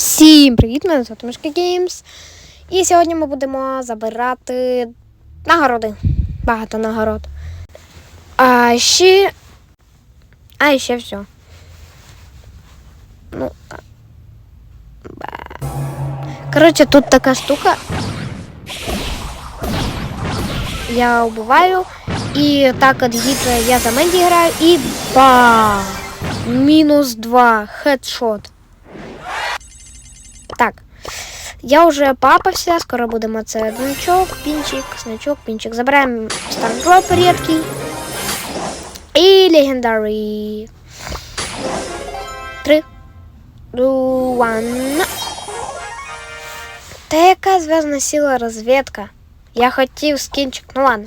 Всім привіт! Мене звати Мишка Геймс. І сьогодні ми будемо забирати нагороди. Багато нагород. А ще. А ще все. Ну. ба. Коротше, тут така штука. Я убиваю. І так от гід я за Менді граю і ба! Мінус 2. Хедшот. Так. Я вже папався, скоро будемо це значок, пінчик, значок, пінчик. Забираємо стардроп рідкий. І легендарий. Три. One. Та яка зв'язана сила розвідка? Я хотів скінчик, ну ладно.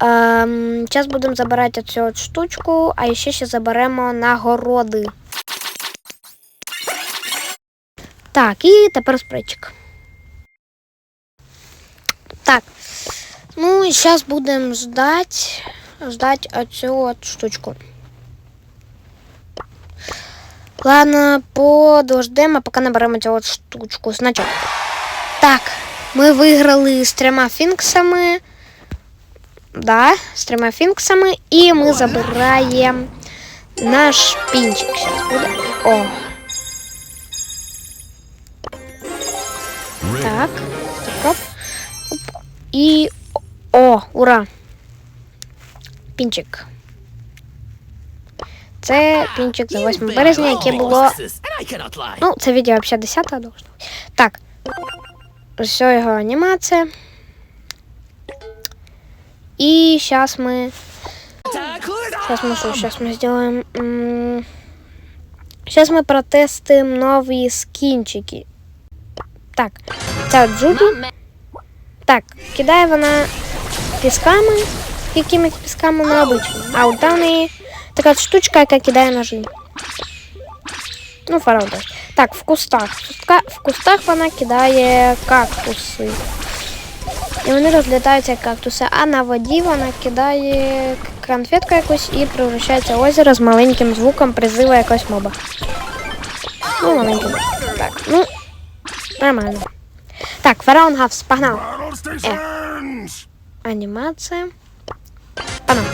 Ем, зараз будемо забирати оцю штучку, а ще ще заберемо нагороди. Так, і тепер спритчик. Так. Ну і зараз будемо ждати, ждать оцю от штучку. Ладно, подождемо, поки наберемо цю от штучку. Значок. Так, ми виграли з трьома фінксами. Да, з трьома фінксами. І ми забираємо наш пінчик. Зараз буде. О, І. О, ура! Пінчик. Це пінчик за 8 березня, яке було. Ну, це відео взагалі 10 должно. бути. Так. Ось його анімація. І зараз ми. Сейчас мы что? Сейчас мы сделаем... Сейчас мы протестуем новые скинчики. Так, ця от Джуді. Так, кидає вона пісками. Якими пісками ми обичними. А в неї така штучка, яка кидає ножі. Ну, теж. Так, в кустах. В кустах вона кидає кактуси. І вони розлітаються як кактуси, а на воді вона кидає конфетку якусь і превращається озеро з маленьким звуком призива якогось моба. Ну, маленьким. Так, ну, нормально. Так, фараон Гавс, погнали. Battle stations! Анімація. Погнали.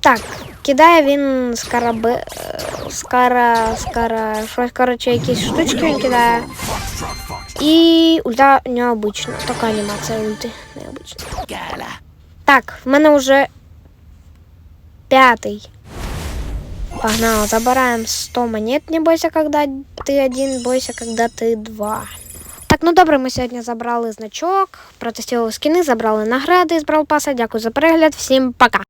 Так, кидає він скараби... е, Скара... Скара... Щось, коротше, якісь штучки він кидає. І ульта необычна. Така анімація ульти. Необычна. Так, в мене вже п'ятий. Погнали, забираем 100 монет. Не бойся, когда ты один, бойся, когда ты два. Так, ну добре, ми сьогодні забрали значок, протестували скини, забрали награди з Брал Паса. Дякую за перегляд. Всім пока.